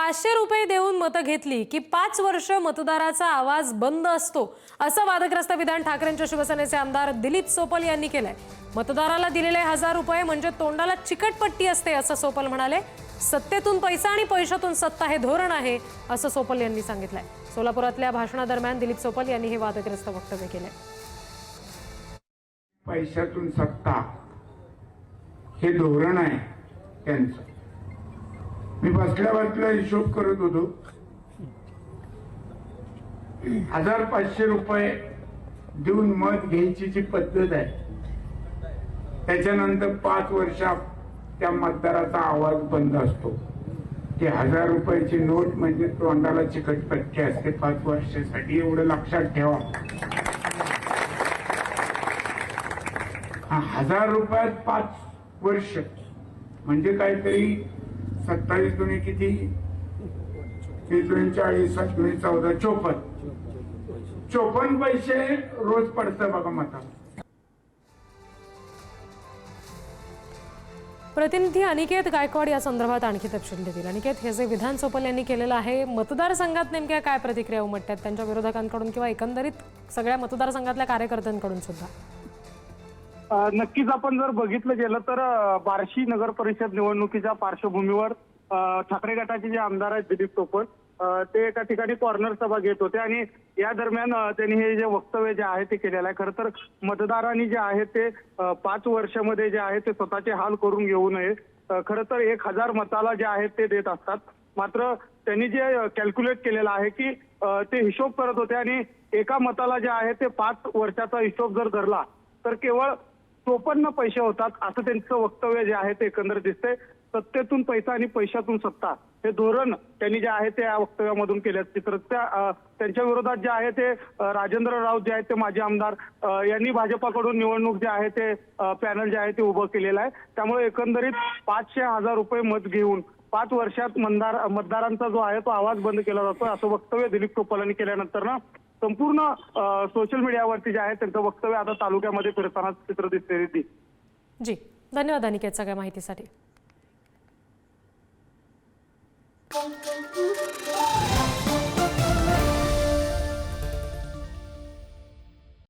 पाचशे रुपये देऊन मतं घेतली की पाच वर्ष मतदाराचा आवाज बंद असतो असं वादग्रस्त विधान ठाकरेंच्या शिवसेनेचे आमदार दिलीप सोपल यांनी केलंय. मतदाराला दिलेले हजार रुपये म्हणजे तोंडाला चिकटपट्टी असते असं सोपल म्हणाले. सत्तेतून पैसा आणि पैशातून सत्ता हे धोरण आहे असं सोपल यांनी सांगितलंय. सोलापुरातल्या भाषणादरम्यान दिलीप सोपल यांनी हे वादग्रस्त वक्तव्य केलंय. पैशातून सत्ता हे धोरण आहे त्यांचं. मी बसल्या हिशोब करत होतो. हजार पाचशे रुपये देऊन मत घ्यायची जी पद्धत आहे त्याच्यानंतर पाच वर्षात त्या मतदाराचा आवाज बंद असतो. ते हजार रुपयाची नोट म्हणजे तोंडाला चिकटपट्टी असते. पाच वर्षासाठी एवढं लक्षात ठेवा. हा हजार रुपयात पाच वर्ष म्हणजे काहीतरी सत्तावीस दुणे किती? तीस चाळीस सात दुणे चौदा चोपन्न. चोपन्न पैसे रोज पडतं बघा मता. प्रतिनिधी अनिकेत गायकवाड या संदर्भात आणखी तपशील देतील. अनिकेत हे जे विधान सोपल यांनी केलेलं आहे मतदारसंघात नेमक्या काय प्रतिक्रिया उमटतात? त्यांच्या विरोधकांकडून किंवा एकंदरीत सगळ्या मतदारसंघातल्या कार्यकर्त्यांकडून सुद्धा? नक्कीच आपण जर बघितलं गेलं तर बार्शी नगर परिषद निवडणुकीच्या पार्श्वभूमीवर ठाकरे गटाचे जे आमदार आहेत दिलीप टोपण ते एका ठिकाणी कॉर्नर सभा घेत होते आणि या दरम्यान त्यांनी हे जे वक्तव्य जे आहे ते केलेलं आहे. खरं तर मतदारांनी जे आहे ते पाच वर्षामध्ये जे आहे ते स्वतःचे हाल करून घेऊ नये. खरं तर एक हजार मताला जे आहेत ते देत असतात. मात्र त्यांनी जे कॅल्क्युलेट केलेलं आहे की ते हिशोब करत होते आणि एका मताला जे आहे ते पाच वर्षाचा हिशोब जर धरला तर केवळ चोपन्न पैसे होतात असं त्यांचं वक्तव्य जे आहे ते एकंदर दिसते सत्तेतून पैसा आणि पैशातून सत्ता हे धोरण त्यांनी जे आहे ते या वक्तव्यामधून केले चित्र त्या त्यांच्या विरोधात जे आहे ते राजेंद्र राऊत जे आहेत ते माजी आमदार यांनी भाजपाकडून निवडणूक जे आहे ते पॅनल जे आहे ते उभं केलेलं आहे. त्यामुळे एकंदरीत पाचशे हजार रुपये मत घेऊन पाच वर्षात मतदार मतदारांचा जो आहे तो आवाज बंद केला जातो असं वक्तव्य दिलीप टोपल यांनी केल्यानंतर ना संपूर्ण सोशल मीडियावरती जे आहे त्यांचं वक्तव्य आता तालुक्यामध्ये फिरताना चित्र दिसते ती जी. धन्यवाद अनिकेत सगळ्या माहितीसाठी.